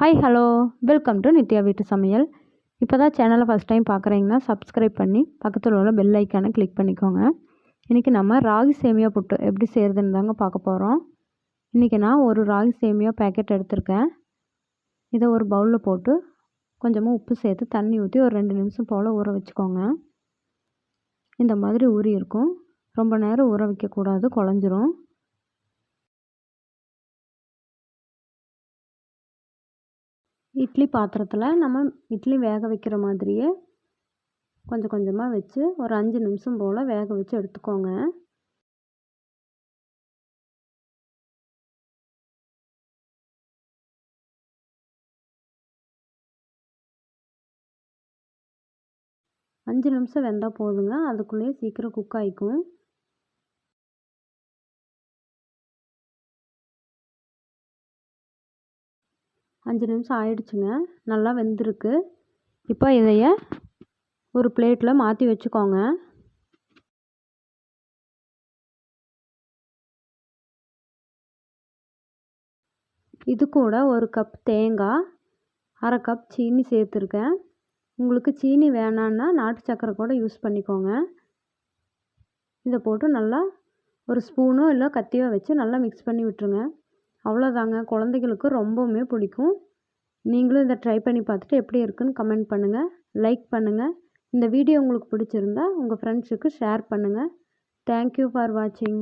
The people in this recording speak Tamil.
Hi hello welcome to Nithya வீட்டு சமையல். இப்போ தான் சேனலை ஃபஸ்ட் டைம் பார்க்குறீங்கன்னா சப்ஸ்கிரைப் பண்ணி பக்கத்தில் உள்ள பெல் ஐக்கானை கிளிக் பண்ணிக்கோங்க. இன்றைக்கி நம்ம ராகி சேமியா புட்டு எப்படி செய்கிறதுன்னு தாங்க பார்க்க போகிறோம் இன்றைக்கி நான் ஒரு ராகி சேமியா பேக்கெட் எடுத்திருக்கேன். இதை ஒரு பவுலில் போட்டு கொஞ்சமாக உப்பு சேர்த்து தண்ணி ஊற்றி ஒரு ரெண்டு நிமிஷம் போல் ஊற வச்சுக்கோங்க. இந்த மாதிரி ஊறி இருக்கும். ரொம்ப நேரம் ஊற வைக்கக்கூடாது குழஞ்சிரும். இட்லி பாத்திரத்தில் நம்ம இட்லி வேக வைக்கிற மாதிரியே கொஞ்சம் கொஞ்சமாக வச்சு ஒரு அஞ்சு நிமிஷம் போல் வேக வச்சு எடுத்துக்கோங்க. அஞ்சு நிமிஷம் வெந்தால் போதுங்க. அதுக்குள்ளேயே சீக்கிரம் குக் ஆகிக்கும் அஞ்சு நிமிஷம் ஆயிடுச்சுங்க. நல்லா வெந்திருக்கு. இப்போ இதைய ஒரு பிளேட்டில் மாற்றி வச்சுக்கோங்க. இது கூட ஒரு கப் தேங்காய் அரை கப் சீனி சேர்த்துருக்கேன். உங்களுக்கு சீனி வேணான்னா நாட்டு சக்கரை கூட யூஸ் பண்ணிக்கோங்க. இதை போட்டு நல்லா ஒரு ஸ்பூனோ இல்லை கத்தியோ வச்சு நல்லா மிக்ஸ் பண்ணி விட்டுருங்க. அவ்வளோதாங்க. குழந்தைகளுக்கு ரொம்பவுமே பிடிக்கும். நீங்களும் இதை ட்ரை பண்ணி பார்த்துட்டு எப்படி இருக்குன்னு கமெண்ட் பண்ணுங்கள் லைக் பண்ணுங்கள் இந்த வீடியோ உங்களுக்கு பிடிச்சிருந்தா உங்கள் ஃப்ரெண்ட்ஸுக்கு ஷேர் பண்ணுங்கள் தேங்க்யூ ஃபார் வாட்சிங்